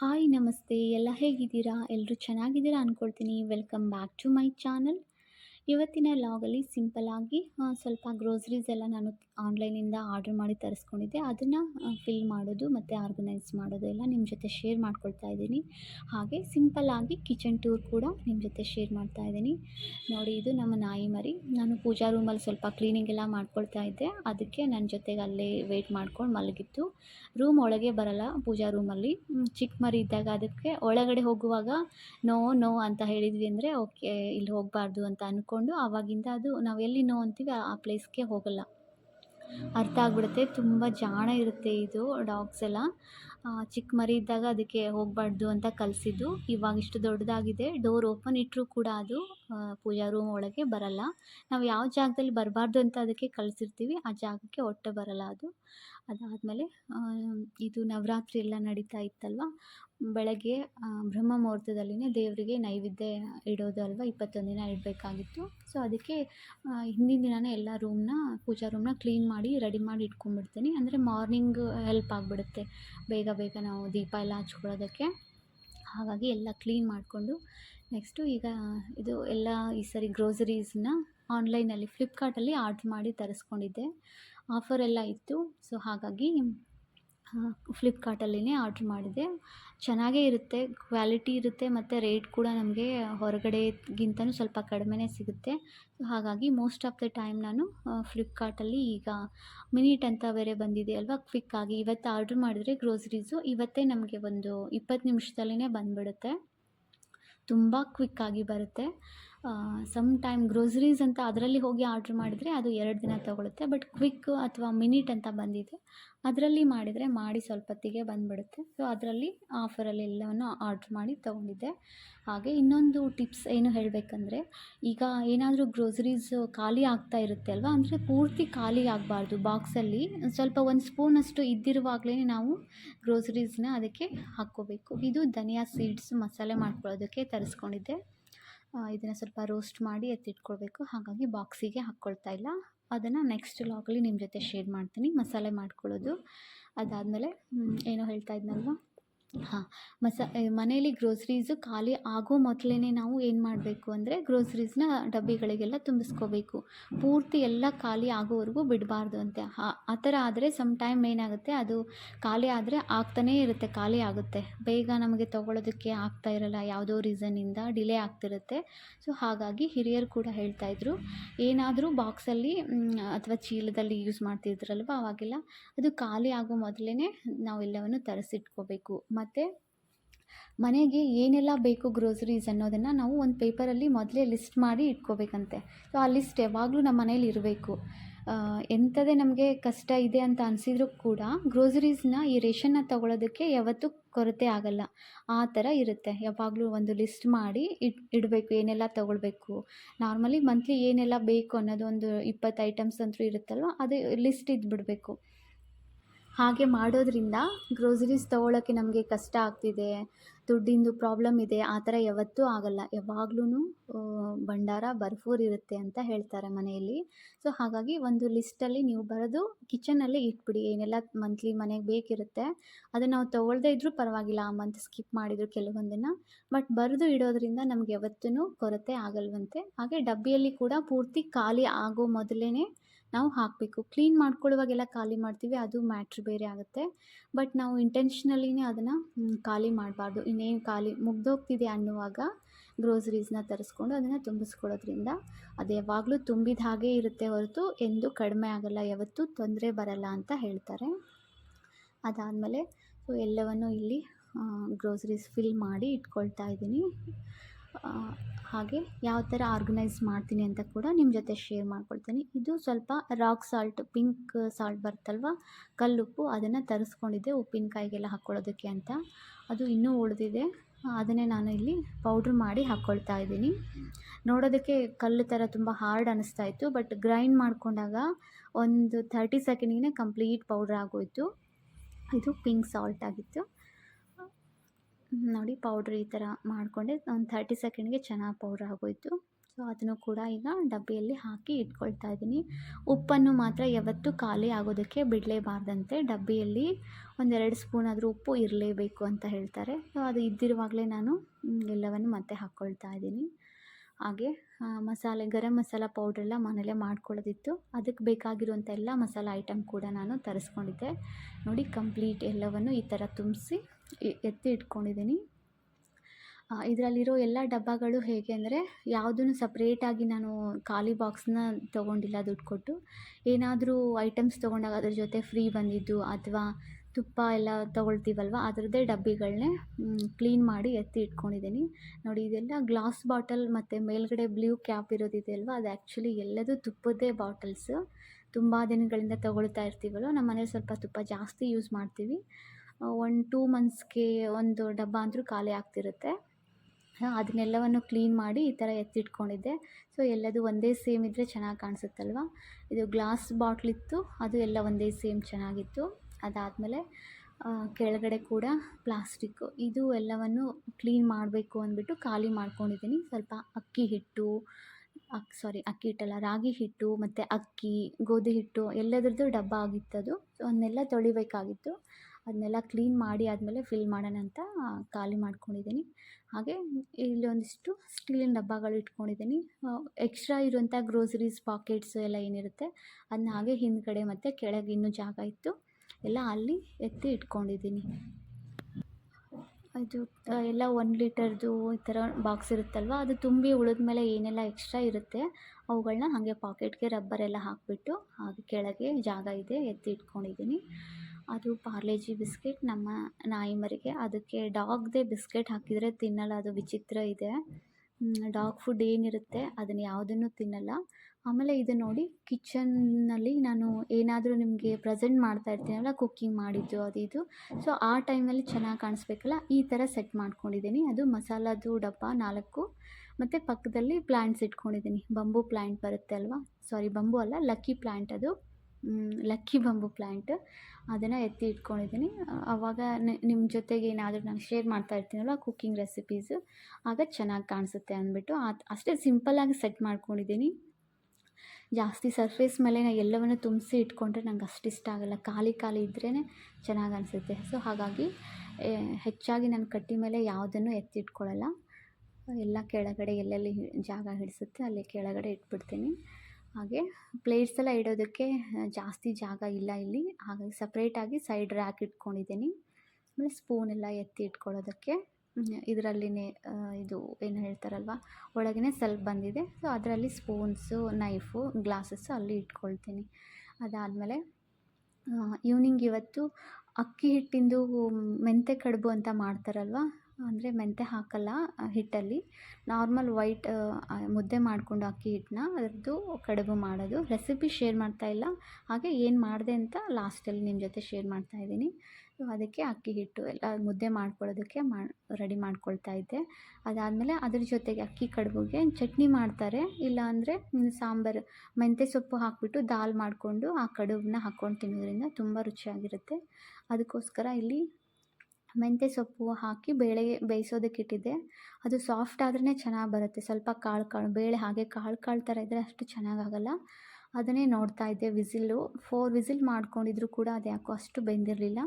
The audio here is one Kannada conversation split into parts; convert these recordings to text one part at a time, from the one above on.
ಹಾಯ್, ನಮಸ್ತೆ. ಎಲ್ಲ ಹೇಗಿದ್ದೀರಾ? ಎಲ್ಲರೂ ಚೆನ್ನಾಗಿದ್ದೀರಾ ಅಂದ್ಕೊಳ್ತೀನಿ welcome back to my channel ಇವತ್ತಿನ ಲಾಗಲ್ಲಿ ಸಿಂಪಲ್ಲಾಗಿ ಸ್ವಲ್ಪ ಗ್ರೋಸರೀಸ್ ಎಲ್ಲ ನಾನು ಆನ್ಲೈನಿಂದ ಆರ್ಡ್ರ್ ಮಾಡಿ ತರಿಸ್ಕೊಂಡಿದ್ದೆ. ಅದನ್ನು ಫಿಲ್ ಮಾಡೋದು ಮತ್ತು ಆರ್ಗನೈಸ್ ಮಾಡೋದು ಎಲ್ಲ ನಿಮ್ಮ ಜೊತೆ ಶೇರ್ ಮಾಡ್ಕೊಳ್ತಾ ಇದ್ದೀನಿ. ಹಾಗೆ ಸಿಂಪಲ್ಲಾಗಿ ಕಿಚನ್ ಟೂರ್ ಕೂಡ ನಿಮ್ಮ ಜೊತೆ ಶೇರ್ ಮಾಡ್ತಾ ಇದ್ದೀನಿ. ನೋಡಿ, ಇದು ನಮ್ಮ ನಾಯಿ ಮರಿ. ನಾನು ಪೂಜಾ ರೂಮಲ್ಲಿ ಸ್ವಲ್ಪ ಕ್ಲೀನಿಂಗ್ ಎಲ್ಲ ಮಾಡ್ಕೊಳ್ತಾ ಇದ್ದೆ. ಅದಕ್ಕೆ ನನ್ನ ಜೊತೆಗೆ ಅಲ್ಲೇ ವೆಯ್ಟ್ ಮಾಡ್ಕೊಂಡು ಮಲಗಿತ್ತು ರೂಮ್ ಒಳಗೆ ಬರಲ್ಲ ಪೂಜಾ ರೂಮಲ್ಲಿ ಚಿಕ್ಕ ಮರಿ ಇದ್ದಾಗ ಅದಕ್ಕೆ ಒಳಗಡೆ ಹೋಗುವಾಗ ನೋ ನೋ ಅಂತ ಹೇಳಿದ್ವಿ ಅಂದರೆ, ಓಕೆ, ಇಲ್ಲಿ ಹೋಗಬಾರ್ದು ಅಂತ ಅಂದ್ಕೊಂಡು ಆವಾಗಿಂದ ಅದು ನಾವು ಎಲ್ಲಿ ನೋ ಅಂತೀವಿ, ಆ ಪ್ಲೇಸ್ಗೆ ಹೋಗಲ್ಲ. ಅರ್ಥ ಆಗಿಬಿಡುತ್ತೆ. ತುಂಬ ಜಾಣ ಇರುತ್ತೆ ಇದು ಡಾಗ್ಸ್ ಎಲ್ಲ. ಚಿಕ್ಕ ಮರಿ ಇದ್ದಾಗ ಅದಕ್ಕೆ ಹೋಗಬಾರ್ದು ಅಂತ ಕಲಿಸಿದ್ದು. ಇವಾಗ ಇಷ್ಟು ದೊಡ್ಡದಾಗಿದೆ. ಡೋರ್ ಓಪನ್ ಇಟ್ಟರೂ ಕೂಡ ಅದು ಪೂಜಾ ರೂಮ್ ಒಳಗೆ ಬರಲ್ಲ. ನಾವು ಯಾವ ಜಾಗದಲ್ಲಿ ಬರಬಾರ್ದು ಅಂತ ಅದಕ್ಕೆ ಕಲಿಸಿರ್ತೀವಿ. ಆ ಜಾಗಕ್ಕೆ ಹೊಟ್ಟೆ ಬರಲ್ಲ ಅದು. ಅದಾದಮೇಲೆ ಇದು ನವರಾತ್ರಿ ಎಲ್ಲ ನಡೀತಾ ಇತ್ತಲ್ವ? ಬೆಳಗ್ಗೆ ಬ್ರಹ್ಮ ಮುಹೂರ್ತದಲ್ಲಿನೇ ದೇವರಿಗೆ ನೈವೇದ್ಯ ಇಡೋದು ಅಲ್ವಾ? ಇಪ್ಪತ್ತೊಂದು ದಿನ ಇಡಬೇಕಾಗಿತ್ತು. ಸೊ ಅದಕ್ಕೆ ಹಿಂದಿನ ದಿನವೇ ಎಲ್ಲ ರೂಮನ್ನ ಪೂಜಾ ರೂಮನ್ನ ಕ್ಲೀನ್ ಮಾಡಿ ರೆಡಿ ಮಾಡಿ ಇಟ್ಕೊಂಡ್ಬಿಡ್ತೀನಿ. ಅಂದರೆ ಮಾರ್ನಿಂಗ್ ಹೆಲ್ಪ್ ಆಗಿಬಿಡುತ್ತೆ. ಬೇಗ ಬೇಗ ನಾವು ದೀಪ ಎಲ್ಲ ಹಚ್ಕೊಳ್ಳೋದಕ್ಕೆ. ಹಾಗಾಗಿ ಎಲ್ಲ ಕ್ಲೀನ್ ಮಾಡಿಕೊಂಡು ನೆಕ್ಸ್ಟು ಈಗ ಇದು ಎಲ್ಲ ಈ ಸರಿ ಗ್ರೋಸರೀಸ್ನ ಆನ್ಲೈನಲ್ಲಿ ಫ್ಲಿಪ್ಕಾರ್ಟಲ್ಲಿ ಆರ್ಡ್ರ್ ಮಾಡಿ ತರಿಸ್ಕೊಂಡಿದ್ದೆ. ಆಫರ್ ಎಲ್ಲ ಇತ್ತು. ಸೊ ಹಾಗಾಗಿ ಫ್ಲಿಪ್ಕಾರ್ಟಲ್ಲಿನೇ ಆರ್ಡ್ರ್ ಮಾಡಿದೆ. ಚೆನ್ನಾಗೇ ಇರುತ್ತೆ ಕ್ವಾಲಿಟಿ ಇರುತ್ತೆ ಮತ್ತು ರೇಟ್ ಕೂಡ ನಮಗೆ ಹೊರಗಡೆಗಿಂತನೂ ಸ್ವಲ್ಪ ಕಡಿಮೆನೇ ಸಿಗುತ್ತೆ. ಹಾಗಾಗಿ ಮೋಸ್ಟ್ ಆಫ್ ದ ಟೈಮ್ ನಾನು ಫ್ಲಿಪ್ಕಾರ್ಟಲ್ಲಿ ಈಗ ಮಿನಿಟ್ ಅಂತ ಬೇರೆ ಬಂದಿದೆ ಅಲ್ವಾ ಕ್ವಿಕ್ಕಾಗಿ ಇವತ್ತು ಆರ್ಡ್ರ್ ಮಾಡಿದರೆ ಗ್ರೋಸರೀಸು ಇವತ್ತೇ ನಮಗೆ ಒಂದು ಇಪ್ಪತ್ತು ನಿಮಿಷದಲ್ಲಿ ಬಂದುಬಿಡುತ್ತೆ. ತುಂಬ ಕ್ವಿಕ್ಕಾಗಿ ಬರುತ್ತೆ. ಸಮ್ ಟೈಮ್ ಗ್ರೋಸರೀಸ್ ಅಂತ ಅದರಲ್ಲಿ ಹೋಗಿ ಆರ್ಡ್ರ್ ಮಾಡಿದರೆ ಅದು ಎರಡು ದಿನ ತೊಗೊಳುತ್ತೆ. ಬಟ್ ಕ್ವಿಕ್ ಅಥವಾ ಮಿನಿಟ್ ಅಂತ ಬಂದಿದೆ. ಅದರಲ್ಲಿ ಮಾಡಿದರೆ ಮಾಡಿ ಸ್ವಲ್ಪ ಹೊತ್ತಿಗೆ ಬಂದುಬಿಡುತ್ತೆ. ಸೊ ಅದರಲ್ಲಿ ಆಫರಲ್ಲಿ ಎಲ್ಲವನ್ನು ಆರ್ಡ್ರ್ ಮಾಡಿ ತೊಗೊಂಡಿದ್ದೆ. ಹಾಗೆ ಇನ್ನೊಂದು ಟಿಪ್ಸ್ ಏನು ಹೇಳಬೇಕಂದ್ರೆ, ಈಗ ಏನಾದರೂ ಗ್ರೋಸರೀಸ್ ಖಾಲಿ ಆಗ್ತಾ ಇರುತ್ತೆ ಅಲ್ವಾ? ಅಂದರೆ ಪೂರ್ತಿ ಖಾಲಿ ಆಗಬಾರ್ದು. ಬಾಕ್ಸಲ್ಲಿ ಸ್ವಲ್ಪ ಒಂದು ಸ್ಪೂನಷ್ಟು ಇದ್ದಿರುವಾಗಲೇ ನಾವು ಗ್ರೋಸರೀಸ್ನ ಅದಕ್ಕೆ ಹಾಕ್ಕೋಬೇಕು. ಇದು ಧನಿಯಾ ಸೀಡ್ಸ್ ಮಸಾಲೆ ಮಾಡ್ಕೊಳ್ಳೋದಕ್ಕೆ ತರಿಸ್ಕೊಂಡಿದ್ದೆ. ಇದನ್ನು ಸ್ವಲ್ಪ ರೋಸ್ಟ್ ಮಾಡಿ ಎತ್ತಿಟ್ಕೊಳ್ಬೇಕು ಹಾಗಾಗಿ ಬಾಕ್ಸಿಗೆ ಹಾಕ್ಕೊಳ್ತಾ ಇಲ್ಲ. ಅದನ್ನು ನೆಕ್ಸ್ಟ್ ಲಾಗಲ್ಲಿ ನಿಮ್ಮ ಜೊತೆ ಶೇರ್ ಮಾಡ್ತೀನಿ. ಮಸಾಲೆ ಮಾಡ್ಕೊಳ್ಳೋದು. ಅದಾದಮೇಲೆ ಏನೋ ಹೇಳ್ತಾ ಇದ್ನಲ್ವ? ಹಾಂ, ಮಸ ಮನೇಲಿ ಗ್ರೋಸರೀಸು ಖಾಲಿ ಆಗೋ ಮೊದಲೇ ನಾವು ಏನು ಮಾಡಬೇಕು ಅಂದರೆ ಗ್ರೋಸರೀಸ್ನ ಡಬ್ಬಿಗಳಿಗೆಲ್ಲ ತುಂಬಿಸ್ಕೋಬೇಕು. ಪೂರ್ತಿ ಎಲ್ಲ ಖಾಲಿ ಆಗೋವರೆಗೂ ಬಿಡಬಾರ್ದು ಅಂತೆ. ಆ ಥರ ಆದರೆ ಸಮ್ ಟೈಮ್ ಏನಾಗುತ್ತೆ, ಅದು ಖಾಲಿ ಆದರೆ ಆಗ್ತಾನೇ ಇರುತ್ತೆ, ಖಾಲಿ ಆಗುತ್ತೆ. ಬೇಗ ನಮಗೆ ತೊಗೊಳೋದಕ್ಕೆ ಆಗ್ತಾ ಇರಲ್ಲ, ಯಾವುದೋ ರೀಸನ್ನಿಂದ ಡಿಲೇ ಆಗ್ತಿರುತ್ತೆ. ಸೊ ಹಾಗಾಗಿ ಹಿರಿಯರು ಕೂಡ ಹೇಳ್ತಾಯಿದ್ರು ಏನಾದರೂ ಬಾಕ್ಸಲ್ಲಿ ಅಥವಾ ಚೀಲದಲ್ಲಿ ಯೂಸ್ ಮಾಡ್ತಿದ್ರಲ್ವ ಅವಾಗೆಲ್ಲ, ಅದು ಖಾಲಿ ಆಗೋ ಮೊದಲೇ ನಾವೆಲ್ಲವನ್ನು ತರಿಸಿಟ್ಕೋಬೇಕು. ಮತ್ತು ಮನೆಗೆ ಏನೆಲ್ಲ ಬೇಕು ಗ್ರೋಸರೀಸ್ ಅನ್ನೋದನ್ನು ನಾವು ಒಂದು ಪೇಪರಲ್ಲಿ ಮೊದಲೇ ಲಿಸ್ಟ್ ಮಾಡಿ ಇಟ್ಕೋಬೇಕಂತೆ. ಸೊ ಆ ಲಿಸ್ಟ್ ಯಾವಾಗಲೂ ನಮ್ಮ ಮನೇಲಿ ಇರಬೇಕು. ಎಂಥದೇ ನಮಗೆ ಕಷ್ಟ ಇದೆ ಅಂತ ಅನಿಸಿದ್ರು ಕೂಡ ಗ್ರೋಸರೀಸ್ನ ಈ ರೇಷನ್ನ ತೊಗೊಳೋದಕ್ಕೆ ಯಾವತ್ತೂ ಕೊರತೆ ಆಗಲ್ಲ. ಆ ಥರ ಇರುತ್ತೆ. ಯಾವಾಗಲೂ ಒಂದು ಲಿಸ್ಟ್ ಮಾಡಿ ಇಟ್, ಇಡಬೇಕು, ಏನೆಲ್ಲ ತೊಗೊಳ್ಬೇಕು. ನಾರ್ಮಲಿ ಮಂತ್ಲಿ ಏನೆಲ್ಲ ಬೇಕು ಅನ್ನೋದು ಒಂದು ಇಪ್ಪತ್ತು ಐಟಮ್ಸ್ ಅಂತೂ ಇರುತ್ತಲ್ವ, ಅದು ಲಿಸ್ಟ್ ಇದ್ಬಿಡಬೇಕು. ಹಾಗೆ ಮಾಡೋದ್ರಿಂದ ಗ್ರೋಸರೀಸ್ ತೊಗೊಳಕ್ಕೆ ನಮಗೆ ಕಷ್ಟ ಆಗ್ತಿದೆ, ದುಡ್ಡಿಂದು ಪ್ರಾಬ್ಲಮ್ ಇದೆ, ಆ ಥರ ಯಾವತ್ತೂ ಆಗಲ್ಲ. ಯಾವಾಗ್ಲೂ ಭಂಡಾರ ಭರ್ಪೂರ್ ಇರುತ್ತೆ ಅಂತ ಹೇಳ್ತಾರೆ ಮನೆಯಲ್ಲಿ. ಸೊ ಹಾಗಾಗಿ ಒಂದು ಲಿಸ್ಟಲ್ಲಿ ನೀವು ಬರೆದು ಕಿಚನಲ್ಲೇ ಇಟ್ಬಿಡಿ. ಏನೆಲ್ಲ ಮಂತ್ಲಿ ಮನೆಗೆ ಬೇಕಿರುತ್ತೆ ಅದನ್ನು ನಾವು ತೊಗೊಳ್ದೇ ಇದ್ದರೂ ಪರವಾಗಿಲ್ಲ. ಆ ಮಂತ್ ಸ್ಕಿಪ್ ಮಾಡಿದ್ರು ಕೆಲವೊಂದನ್ನು ಬಟ್ ಬರೆದು ಇಡೋದ್ರಿಂದ ನಮ್ಗೆ ಯಾವತ್ತೂ ಕೊರತೆ ಆಗಲ್ವಂತೆ. ಹಾಗೆ ಡಬ್ಬಿಯಲ್ಲಿ ಕೂಡ ಪೂರ್ತಿ ಖಾಲಿ ಆಗೋ ಮೊದಲೇ ನಾವು ಹಾಕಬೇಕು. ಕ್ಲೀನ್ ಮಾಡ್ಕೊಳ್ಳುವಾಗೆಲ್ಲ ಖಾಲಿ ಮಾಡ್ತೀವಿ, ಅದು ಮ್ಯಾಟ್ರ್ ಬೇರೆ ಆಗುತ್ತೆ. ಬಟ್ ನಾವು ಇಂಟೆನ್ಷನಲಿನೇ ಅದನ್ನು ಖಾಲಿ ಮಾಡಬಾರ್ದು. ಇನ್ನೇನು ಖಾಲಿ ಮುಗ್ದೋಗ್ತಿದೆ ಅನ್ನುವಾಗ ಗ್ರೋಸರೀಸ್ನ ತರಿಸ್ಕೊಂಡು ಅದನ್ನು ತುಂಬಿಸ್ಕೊಳ್ಳೋದ್ರಿಂದ ಅದು ಯಾವಾಗಲೂ ತುಂಬಿದ ಹಾಗೆ ಇರುತ್ತೆ ಹೊರತು ಎಂದು ಕಡಿಮೆ ಆಗಲ್ಲ, ಯಾವತ್ತೂ ತೊಂದರೆ ಬರಲ್ಲ ಅಂತ ಹೇಳ್ತಾರೆ. ಅದಾದಮೇಲೆ ಸೊ ಎಲ್ಲವನ್ನು ಇಲ್ಲಿ ಗ್ರೋಸರೀಸ್ ಫಿಲ್ ಮಾಡಿ ಇಟ್ಕೊಳ್ತಾ ಇದ್ದೀನಿ. ಹಾಗೆ ಯಾವ ಥರ ಆರ್ಗನೈಸ್ ಮಾಡ್ತೀನಿ ಅಂತ ಕೂಡ ನಿಮ್ಮ ಜೊತೆ ಶೇರ್ ಮಾಡ್ಕೊಳ್ತೀನಿ ಇದು ಸ್ವಲ್ಪ ರಾಕ್ ಸಾಲ್ಟ್ ಪಿಂಕ್ ಸಾಲ್ಟ್ ಬರುತ್ತಲ್ವ ಕಲ್ಲುಪ್ಪು, ಅದನ್ನು ತರಿಸ್ಕೊಂಡಿದ್ದೆ. ಉಪ್ಪಿನಕಾಯಿಗೆಲ್ಲ ಹಾಕ್ಕೊಳ್ಳೋದಕ್ಕೆ ಅಂತ. ಅದು ಇನ್ನೂ ಉಳಿದಿದೆ. ಅದನ್ನೇ ನಾನು ಇಲ್ಲಿ ಪೌಡ್ರ್ ಮಾಡಿ ಹಾಕ್ಕೊಳ್ತಾ ಇದ್ದೀನಿ. ನೋಡೋದಕ್ಕೆ ಕಲ್ಲು ಥರ ತುಂಬ ಹಾರ್ಡ್ ಅನ್ನಿಸ್ತಾ ಇತ್ತು. ಬಟ್ ಗ್ರೈಂಡ್ ಮಾಡಿಕೊಂಡಾಗ ಒಂದು ಥರ್ಟಿ ಸೆಕೆಂಡಿಗೆ ಕಂಪ್ಲೀಟ್ ಪೌಡ್ರ್ ಆಗೋಯಿತು. ಇದು ಪಿಂಕ್ ಸಾಲ್ಟ್ ಆಗಿತ್ತು. ನೋಡಿ ಪೌಡ್ರ್ ಈ ಥರ ಮಾಡಿಕೊಂಡೆ. ಒಂದು ಥರ್ಟಿ ಸೆಕೆಂಡ್ಗೆ ಚೆನ್ನಾಗಿ ಪೌಡ್ರ್ ಆಗೋಯಿತು. ಸೊ ಅದನ್ನು ಕೂಡ ಈಗ ಡಬ್ಬಿಯಲ್ಲಿ ಹಾಕಿ ಇಟ್ಕೊಳ್ತಾ ಇದ್ದೀನಿ. ಉಪ್ಪನ್ನು ಮಾತ್ರ ಯಾವತ್ತೂ ಖಾಲಿ ಆಗೋದಕ್ಕೆ ಬಿಡಲೇಬಾರ್ದಂತೆ. ಡಬ್ಬಿಯಲ್ಲಿ ಒಂದೆರಡು ಸ್ಪೂನ್ ಆದರೂ ಉಪ್ಪು ಇರಲೇಬೇಕು ಅಂತ ಹೇಳ್ತಾರೆ. ಸೊ ಅದು ಇದ್ದಿರುವಾಗಲೇ ನಾನು ಎಲ್ಲವನ್ನು ಮತ್ತೆ ಹಾಕ್ಕೊಳ್ತಾ ಇದ್ದೀನಿ. ಹಾಗೆ ಮಸಾಲೆ, ಗರಂ ಮಸಾಲ ಪೌಡ್ರೆಲ್ಲ ಮನೇಲೆ ಮಾಡ್ಕೊಳ್ಳೋದಿತ್ತು. ಅದಕ್ಕೆ ಬೇಕಾಗಿರುವಂಥ ಎಲ್ಲ ಮಸಾಲ ಐಟಮ್ ಕೂಡ ನಾನು ತರಿಸ್ಕೊಂಡಿದ್ದೆ. ನೋಡಿ ಕಂಪ್ಲೀಟ್ ಎಲ್ಲವನ್ನು ಈ ಥರ ತುಂಬಿಸಿ ಎತ್ತಿ ಇಟ್ಕೊಂಡಿದ್ದೀನಿ. ಇದರಲ್ಲಿರೋ ಎಲ್ಲ ಡಬ್ಬಗಳು ಹೇಗೆ ಅಂದರೆ, ಯಾವುದನ್ನು ಸಪ್ರೇಟಾಗಿ ನಾನು ಖಾಲಿ ಬಾಕ್ಸ್ನ ತೊಗೊಂಡಿಲ್ಲ ದುಡ್ಡು ಕೊಟ್ಟು, ಏನಾದರೂ ಐಟಮ್ಸ್ ತೊಗೊಂಡಾಗ ಅದ್ರ ಜೊತೆ ಫ್ರೀ ಬಂದಿದ್ದು ಅಥವಾ ತುಪ್ಪ ಎಲ್ಲ ತೊಗೊಳ್ತೀವಲ್ವ? ಅದರದ್ದೇ ಡಬ್ಬಿಗಳನ್ನೇ ಕ್ಲೀನ್ ಮಾಡಿ ಎತ್ತಿ ಇಟ್ಕೊಂಡಿದ್ದೀನಿ. ನೋಡಿ, ಇದೆಲ್ಲ ಗ್ಲಾಸ್ ಬಾಟಲ್ ಮತ್ತು ಮೇಲ್ಗಡೆ ಬ್ಲೂ ಕ್ಯಾಪ್ ಇರೋದಿದೆ ಅಲ್ವ? ಅದು ಆ್ಯಕ್ಚುಲಿ ಎಲ್ಲದೂ ತುಪ್ಪದ್ದೇ ಬಾಟಲ್ಸು ತುಂಬ ದಿನಗಳಿಂದ ತೊಗೊಳ್ತಾ ಇರ್ತೀವಲ್ಲ ನಮ್ಮ ಮನೇಲಿ ಸ್ವಲ್ಪ ತುಪ್ಪ ಜಾಸ್ತಿ ಯೂಸ್ ಮಾಡ್ತೀವಿ. ಒಂದು ಟೂ ಮಂತ್ಸ್ಗೆ ಒಂದು ಡಬ್ಬ ಅಂದರೂ ಖಾಲಿ ಆಗ್ತಿರುತ್ತೆ. ಅದನ್ನೆಲ್ಲವನ್ನು ಕ್ಲೀನ್ ಮಾಡಿ ಈ ಥರ ಎತ್ತಿಟ್ಕೊಂಡಿದ್ದೆ ಸೊ ಎಲ್ಲದು ಒಂದೇ ಸೇಮ್ ಇದ್ದರೆ ಚೆನ್ನಾಗಿ ಕಾಣಿಸುತ್ತಲ್ವ? ಇದು ಗ್ಲಾಸ್ ಬಾಟ್ಲಿತ್ತು ಅದು ಎಲ್ಲ ಒಂದೇ ಸೇಮ್ ಚೆನ್ನಾಗಿತ್ತು. ಅದಾದಮೇಲೆ ಕೆಳಗಡೆ ಕೂಡ ಪ್ಲಾಸ್ಟಿಕ್ಕು. ಇದು ಎಲ್ಲವನ್ನು ಕ್ಲೀನ್ ಮಾಡಬೇಕು ಅಂದ್ಬಿಟ್ಟು ಖಾಲಿ ಮಾಡ್ಕೊಂಡಿದ್ದೀನಿ. ಸ್ವಲ್ಪ ಅಕ್ಕಿ ಹಿಟ್ಟು, ಅಕ್, ಸಾರಿ, ಅಕ್ಕಿ ಹಿಟ್ಟಲ್ಲ, ರಾಗಿ ಹಿಟ್ಟು ಮತ್ತು ಅಕ್ಕಿ, ಗೋಧಿ ಹಿಟ್ಟು ಎಲ್ಲದರದ್ದು ಡಬ್ಬ ಆಗಿತ್ತದು ಸೊ ಅದನ್ನೆಲ್ಲ ತೊಳಿಬೇಕಾಗಿತ್ತು. ಅದನ್ನೆಲ್ಲ ಕ್ಲೀನ್ ಮಾಡಿ ಆದಮೇಲೆ ಫಿಲ್ ಮಾಡೋಣ ಅಂತ ಖಾಲಿ ಮಾಡ್ಕೊಂಡಿದ್ದೀನಿ. ಹಾಗೆ ಇಲ್ಲಿ ಒಂದಿಷ್ಟು ಸ್ಟೀಲಿನ ಡಬ್ಬಗಳು ಇಟ್ಕೊಂಡಿದ್ದೀನಿ. ಎಕ್ಸ್ಟ್ರಾ ಇರುವಂಥ ಗ್ರೋಸರೀಸ್, ಪಾಕೆಟ್ಸ್ ಎಲ್ಲ ಏನಿರುತ್ತೆ, ಅದನ್ನ ಹಾಗೆ ಹಿಂದ್ಗಡೆ ಮತ್ತು ಕೆಳಗೆ ಇನ್ನೂ ಜಾಗ ಇತ್ತು. ಎಲ್ಲ ಅಲ್ಲಿ ಎತ್ತಿ ಇಟ್ಕೊಂಡಿದ್ದೀನಿ. ಅದು ಎಲ್ಲ ಒಂದು ಲೀಟರ್ದು ಈ ಥರ ಬಾಕ್ಸ್ ಇರುತ್ತಲ್ವ, ಅದು ತುಂಬಿ ಉಳಿದ ಮೇಲೆ ಏನೆಲ್ಲ ಎಕ್ಸ್ಟ್ರಾ ಇರುತ್ತೆ ಅವುಗಳನ್ನ ಹಾಗೆ ಪಾಕೆಟ್ಗೆ ರಬ್ಬರ್ ಎಲ್ಲ ಹಾಕಿಬಿಟ್ಟು ಹಾಗೆ ಕೆಳಗೆ ಜಾಗ ಇದೆ, ಎತ್ತಿ ಇಟ್ಕೊಂಡಿದ್ದೀನಿ. ಅದು ಪಾರ್ಲೆಜಿ ಬಿಸ್ಕೆಟ್ ನಮ್ಮ ನಾಯಿ ಮರಿಗೆ. ಅದಕ್ಕೆ ಡಾಗ್ದೇ ಬಿಸ್ಕೆಟ್ ಹಾಕಿದರೆ ತಿನ್ನಲ್ಲ, ಅದು ವಿಚಿತ್ರ ಇದೆ. ಡಾಗ್ ಫುಡ್ ಏನಿರುತ್ತೆ, ಅದನ್ನು ಯಾವುದನ್ನು ತಿನ್ನಲ್ಲ. ಆಮೇಲೆ ಇದು ನೋಡಿ ಕಿಚನ್ನಲ್ಲಿ ನಾನು ಏನಾದರೂ ನಿಮಗೆ ಪ್ರೆಸೆಂಟ್ ಮಾಡ್ತಾ ಇರ್ತೀನಲ್ಲ ಕುಕ್ಕಿಂಗ್ ಮಾಡಿದ್ದು ಅದು ಇದು. ಸೊ ಆ ಟೈಮಲ್ಲಿ ಚೆನ್ನಾಗಿ ಕಾಣಿಸ್ಬೇಕಲ್ಲ? ಈ ಥರ ಸೆಟ್ ಮಾಡ್ಕೊಂಡಿದ್ದೀನಿ. ಅದು ಮಸಾಲದ್ದು ಡಬ್ಬ ನಾಲ್ಕು. ಮತ್ತು ಪಕ್ಕದಲ್ಲಿ ಪ್ಲ್ಯಾಂಟ್ಸ್ ಇಟ್ಕೊಂಡಿದ್ದೀನಿ. ಬಂಬು ಪ್ಲ್ಯಾಂಟ್ ಬರುತ್ತೆ ಅಲ್ವಾ? ಸಾರಿ ಬಂಬು ಅಲ್ಲ, ಲಕ್ಕಿ ಪ್ಲ್ಯಾಂಟ್ ಅದು. ಲಕ್ಕಿ ಬಂಬು ಪ್ಲ್ಯಾಂಟ್ ಅದನ್ನು ಎತ್ತಿ ಇಟ್ಕೊಂಡಿದ್ದೀನಿ. ಆವಾಗ ನಿಮ್ಮ ಜೊತೆಗೆ ಏನಾದರೂ ನಾನು ಶೇರ್ ಮಾಡ್ತಾ ಇರ್ತೀನಲ್ಲ ಕುಕ್ಕಿಂಗ್ ರೆಸಿಪೀಸು, ಆಗ ಚೆನ್ನಾಗಿ ಕಾಣಿಸುತ್ತೆ ಅಂದ್ಬಿಟ್ಟು ಅಷ್ಟೇ ಸಿಂಪಲ್ಲಾಗಿ ಸೆಟ್ ಮಾಡ್ಕೊಂಡಿದ್ದೀನಿ. ಜಾಸ್ತಿ ಸರ್ಫೇಸ್ ಮೇಲೆ ನಾನು ಎಲ್ಲವನ್ನು ತುಂಬಿಸಿ ಇಟ್ಕೊಂಡ್ರೆ ನಂಗೆ ಅಷ್ಟು ಇಷ್ಟ ಆಗೋಲ್ಲ. ಖಾಲಿ ಖಾಲಿ ಇದ್ರೇ ಚೆನ್ನಾಗಿ ಅನಿಸುತ್ತೆ. ಸೊ ಹಾಗಾಗಿ ಹೆಚ್ಚಾಗಿ ನಾನು ಕಟ್ಟಿ ಮೇಲೆ ಯಾವುದನ್ನು ಎತ್ತಿಟ್ಕೊಳ್ಳಲ್ಲ ಎಲ್ಲ ಕೆಳಗಡೆ ಎಲ್ಲೆಲ್ಲಿ ಜಾಗ ಹಿಡಿಸುತ್ತೆ ಅಲ್ಲಿ ಕೆಳಗಡೆ ಇಟ್ಬಿಡ್ತೀನಿ. ಹಾಗೆ ಪ್ಲೇಟ್ಸ್ ಎಲ್ಲ ಇಡೋದಕ್ಕೆ ಜಾಸ್ತಿ ಜಾಗ ಇಲ್ಲ ಇಲ್ಲಿ. ಹಾಗಾಗಿ ಸಪ್ರೇಟಾಗಿ ಸೈಡ್ ರ್ಯಾಕ್ ಇಟ್ಕೊಂಡಿದ್ದೀನಿ. ಆಮೇಲೆ ಸ್ಪೂನೆಲ್ಲ ಎತ್ತಿ ಇಟ್ಕೊಳ್ಳೋದಕ್ಕೆ. ಇದರಲ್ಲಿನೇ ಇದು ಏನು ಹೇಳ್ತಾರಲ್ವ ಒಳಗೇ ಸ್ವಲ್ಪ ಬಂದಿದೆ. ಸೊ ಅದರಲ್ಲಿ ಸ್ಪೂನ್ಸು ನೈಫು ಗ್ಲಾಸಸ್ಸು ಅಲ್ಲಿ ಇಟ್ಕೊಳ್ತೀನಿ. ಅದಾದಮೇಲೆ ಈವ್ನಿಂಗ್ ಇವತ್ತು ಅಕ್ಕಿ ಹಿಟ್ಟಿಂದು ಮೆಂತೆ ಕಡುಬು ಅಂತ ಮಾಡ್ತಾರಲ್ವ, ಅಂದರೆ ಮೆಂತೆ ಹಾಕಲ್ಲ ಹಿಟ್ಟಲ್ಲಿ. ನಾರ್ಮಲ್ ವೈಟ್ ಮುದ್ದೆ ಮಾಡಿಕೊಂಡು ಅಕ್ಕಿ ಹಿಟ್ಟನ್ನ ಅದರದ್ದು ಕಡುಬು ಮಾಡೋದು. ರೆಸಿಪಿ ಶೇರ್ ಮಾಡ್ತಾಯಿಲ್ಲ ಹಾಗೆ ಏನು ಮಾಡಿದೆ ಅಂತ ಲಾಸ್ಟಲ್ಲಿ ನಿಮ್ಮ ಜೊತೆ ಶೇರ್ ಮಾಡ್ತಾಯಿದ್ದೀನಿ ಸೊ ಅದಕ್ಕೆ ಅಕ್ಕಿ ಹಿಟ್ಟು ಎಲ್ಲ ಮುದ್ದೆ ಮಾಡ್ಕೊಳ್ಳೋದಕ್ಕೆ ಮಾ ರೆಡಿ ಮಾಡ್ಕೊಳ್ತಾ ಇದ್ದೆ. ಅದಾದಮೇಲೆ ಅದ್ರ ಜೊತೆಗೆ ಅಕ್ಕಿ ಕಡುಬಿಗೆ ಚಟ್ನಿ ಮಾಡ್ತಾರೆ. ಇಲ್ಲ ಅಂದರೆ ಸಾಂಬಾರು, ಮೆಂತ್ಯ ಸೊಪ್ಪು ಹಾಕಿಬಿಟ್ಟು ದಾಲ್ ಮಾಡಿಕೊಂಡು ಆ ಕಡುಬನ್ನ ಹಾಕ್ಕೊಂಡು ತಿನ್ನೋದ್ರಿಂದ ತುಂಬ ರುಚಿಯಾಗಿರುತ್ತೆ. ಅದಕ್ಕೋಸ್ಕರ ಇಲ್ಲಿ ಮೆಂತ್ಯ ಸೊಪ್ಪು ಹಾಕಿ ಬೇಳೆ ಬೇಯಿಸೋದಕ್ಕೆ ಇಟ್ಟಿದ್ದೆ. ಅದು ಸಾಫ್ಟ್ ಆದ್ರೇ ಚೆನ್ನಾಗಿ ಬರುತ್ತೆ. ಸ್ವಲ್ಪ ಕಾಳು ಕಾಳು, ಬೇಳೆ ಹಾಗೆ ಕಾಳು ಕಾಳು ಥರ ಇದ್ದರೆ ಅಷ್ಟು ಚೆನ್ನಾಗಾಗಲ್ಲ. ಅದನ್ನೇ ನೋಡ್ತಾ ಇದ್ದೆ ವಿಸಿಲ್ಲು ಫೋರ್ ವಿಸಿಲ್ ಮಾಡ್ಕೊಂಡಿದ್ರು ಕೂಡ ಅದು ಯಾಕೋ ಅಷ್ಟು ಬೆಂದಿರಲಿಲ್ಲ.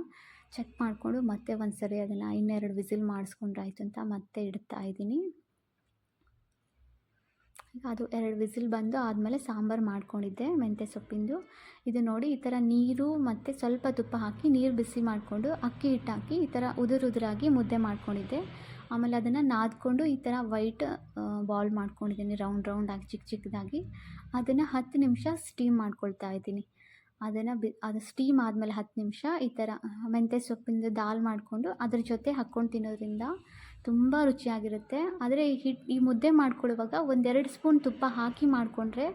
ಚೆಕ್ ಮಾಡಿಕೊಂಡು, ಮತ್ತೆ ಒಂದು ಸರಿ ಅದನ್ನು ಇನ್ನೆರಡು ವಿಸಿಲ್ ಮಾಡಿಸ್ಕೊಂಡ್ರಾಯ್ತು ಅಂತ ಮತ್ತೆ ಇಡ್ತಾ ಇದ್ದೀನಿ. ಅದು ಎರಡು ವಿಸಿಲ್ ಬಂದು ಆದಮೇಲೆ ಸಾಂಬಾರು ಮಾಡ್ಕೊಂಡಿದ್ದೆ, ಮೆಂತ್ಯ ಸೊಪ್ಪಿಂದು. ಇದು ನೋಡಿ ಈ ಥರ ನೀರು ಮತ್ತು ಸ್ವಲ್ಪ ತುಪ್ಪ ಹಾಕಿ ನೀರು ಬಿಸಿ ಮಾಡಿಕೊಂಡು ಅಕ್ಕಿ ಹಿಟ್ಟು ಹಾಕಿ ಈ ಥರ ಉದುರು ಉದುರಾಗಿ ಮುದ್ದೆ ಮಾಡ್ಕೊಂಡಿದ್ದೆ. ಆಮೇಲೆ ಅದನ್ನು ನಾದ್ಕೊಂಡು ಈ ಥರ ವೈಟ್ ಬಾಲ್ ಮಾಡ್ಕೊಂಡಿದ್ದೀನಿ, ರೌಂಡ್ ರೌಂಡಾಗಿ ಚಿಕ್ಕ ಚಿಕ್ಕದಾಗಿ ಅದನ್ನು ಹತ್ತು ನಿಮಿಷ ಸ್ಟೀಮ್ ಮಾಡ್ಕೊಳ್ತಾ ಇದ್ದೀನಿ. ಅದನ್ನು ಬಿ, ಅದು ಸ್ಟೀಮ್ ಆದಮೇಲೆ ಹತ್ತು ನಿಮಿಷ ಈ ಥರ ಮೆಂತ್ಯ ಸೊಪ್ಪಿಂದ ದಾಲ್ ಮಾಡಿಕೊಂಡು ಅದ್ರ ಜೊತೆ ಹಾಕ್ಕೊಂಡು ತಿನ್ನೋದ್ರಿಂದ ತುಂಬ ರುಚಿಯಾಗಿರುತ್ತೆ. ಆದರೆ ಈ ಹಿಟ್ಟು ಈ ಮುದ್ದೆ ಮಾಡ್ಕೊಳ್ಳುವಾಗ ಒಂದೆರಡು ಸ್ಪೂನ್ ತುಪ್ಪ ಹಾಕಿ ಮಾಡಿಕೊಂಡ್ರೆ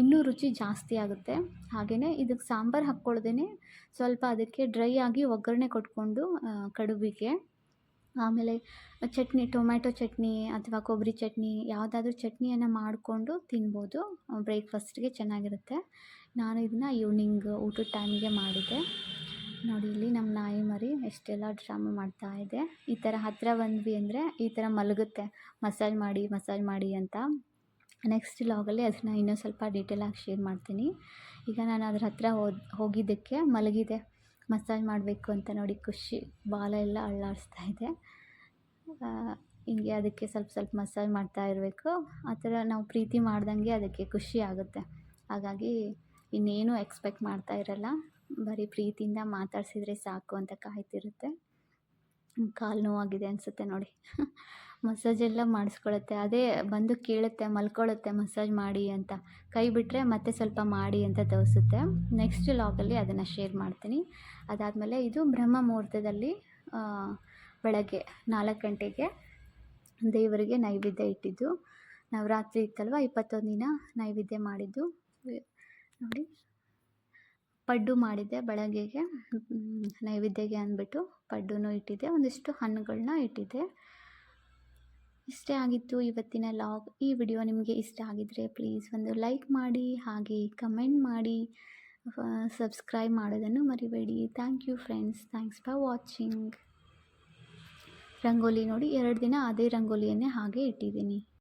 ಇನ್ನೂ ರುಚಿ ಜಾಸ್ತಿ ಆಗುತ್ತೆ. ಹಾಗೆಯೇ ಇದಕ್ಕೆ ಸಾಂಬಾರು ಹಾಕ್ಕೊಳ್ದೇ ಸ್ವಲ್ಪ ಅದಕ್ಕೆ ಡ್ರೈ ಆಗಿ ಒಗ್ಗರಣೆ ಕೊಟ್ಕೊಂಡು ಕಡುಬಿಗೆ. ಆಮೇಲೆ ಚಟ್ನಿ, ಟೊಮ್ಯಾಟೊ ಚಟ್ನಿ ಅಥವಾ ಕೊಬ್ಬರಿ ಚಟ್ನಿ, ಯಾವುದಾದ್ರೂ ಚಟ್ನಿಯನ್ನು ಮಾಡಿಕೊಂಡು ತಿನ್ಬೋದು. ಬ್ರೇಕ್ಫಾಸ್ಟ್ಗೆ ಚೆನ್ನಾಗಿರುತ್ತೆ. ನಾನು ಇದನ್ನ ಈವ್ನಿಂಗ್ ಊಟದ ಟೈಮ್ಗೆ ಮಾಡಿದ್ದೆ. ನೋಡಿ, ಇಲ್ಲಿ ನಮ್ಮ ನಾಯಿ ಮರಿ ಎಷ್ಟೆಲ್ಲ ಡ್ರಾಮಾ ಮಾಡ್ತಾ ಇದೆ. ಈ ಥರ ಹತ್ತಿರ ಬಂದ್ವಿ ಅಂದರೆ ಈ ಥರ ಮಲಗುತ್ತೆ. ಮಸಾಜ್ ಮಾಡಿ ಮಸಾಜ್ ಮಾಡಿ ಅಂತ. ನೆಕ್ಸ್ಟ್ ಲಾಗಲ್ಲಿ ಅದನ್ನ ಇನ್ನೂ ಸ್ವಲ್ಪ ಡೀಟೇಲಾಗಿ ಶೇರ್ ಮಾಡ್ತೀನಿ. ಈಗ ನಾನು ಅದ್ರ ಹತ್ತಿರ ಹೋದ್, ಹೋಗಿದ್ದಕ್ಕೆ ಮಲಗಿದೆ. ಮಸಾಜ್ ಮಾಡಬೇಕು ಅಂತ ನೋಡಿ ಖುಷಿ, ಬಾಲ ಎಲ್ಲ ಅಳ್ಳಾಡಿಸ್ತಾ ಇದೆ. ಹಿಂಗೆ ಅದಕ್ಕೆ ಸ್ವಲ್ಪ ಸ್ವಲ್ಪ ಮಸಾಜ್ ಮಾಡ್ತಾ ಇರಬೇಕು. ಆ ಥರ ನಾವು ಪ್ರೀತಿ ಮಾಡ್ದಂಗೆ ಅದಕ್ಕೆ ಖುಷಿ ಆಗುತ್ತೆ. ಹಾಗಾಗಿ ಇನ್ನೇನು ಎಕ್ಸ್ಪೆಕ್ಟ್ ಮಾಡ್ತಾ ಇರಲ್ಲ. ಬರೀ ಪ್ರೀತಿಯಿಂದ ಮಾತಾಡ್ಸಿದ್ರೆ ಸಾಕು ಅಂತ ಕಾಯ್ತಿರುತ್ತೆ. ಕಾಲು ನೋವಾಗಿದೆ ಅನಿಸುತ್ತೆ ನೋಡಿ. ಮಸಾಜ್ ಎಲ್ಲ ಮಾಡಿಸ್ಕೊಳತ್ತೆ. ಅದೇ ಬಂದು ಕೇಳುತ್ತೆ ಮಲ್ಕೊಳ್ಳುತ್ತೆ ಮಸಾಜ್ ಮಾಡಿ ಅಂತ. ಕೈ ಬಿಟ್ಟರೆ ಮತ್ತೆ ಸ್ವಲ್ಪ ಮಾಡಿ ಅಂತ ತೋರಿಸುತ್ತೆ. ನೆಕ್ಸ್ಟ್ ಲಾಗಲ್ಲಿ ಅದನ್ನು ಶೇರ್ ಮಾಡ್ತೀನಿ. ಅದಾದಮೇಲೆ ಇದು ಬ್ರಹ್ಮ ಮುಹೂರ್ತದಲ್ಲಿ ಬೆಳಗ್ಗೆ ನಾಲ್ಕು ಗಂಟೆಗೆ ದೇವರಿಗೆ ನೈವೇದ್ಯ ಇಟ್ಟಿದ್ದು. ನವರಾತ್ರಿ ಇತ್ತಲ್ವ ಇಪ್ಪತ್ತೊಂದು ದಿನ ನೈವೇದ್ಯ ಮಾಡಿದ್ದು. ನೋಡಿ. ಪಡ್ಡು ಮಾಡಿದ್ದೆ ಬೆಳಗ್ಗೆಗೆ ನೈವೇದ್ಯಗೆ ಅಂದ್ಬಿಟ್ಟು ಪಡ್ಡುನೂ ಇಟ್ಟಿದ್ದೆ. ಒಂದಿಷ್ಟು ಹಣ್ಣುಗಳನ್ನ ಇಟ್ಟಿದ್ದೆ. ಇಷ್ಟೇ ಆಗಿತ್ತು ಇವತ್ತಿನ ಲಾಗ್. ಈ ವಿಡಿಯೋ ನಿಮಗೆ ಇಷ್ಟ ಆಗಿದ್ರೆ ಪ್ಲೀಸ್ ಒಂದು ಲೈಕ್ ಮಾಡಿ, ಹಾಗೆ ಕಮೆಂಟ್ ಮಾಡಿ ಸಬ್ಸ್ಕ್ರೈಬ್ ಮಾಡೋದನ್ನು ಮರಿಬೇಡಿ. Thank you friends. Thanks for watching. Rangoli ನೋಡಿ, ಎರಡು ದಿನ ಅದೇ ರಂಗೋಲಿಯನ್ನೇ ಹಾಗೆ ಇಟ್ಟಿದ್ದೀನಿ.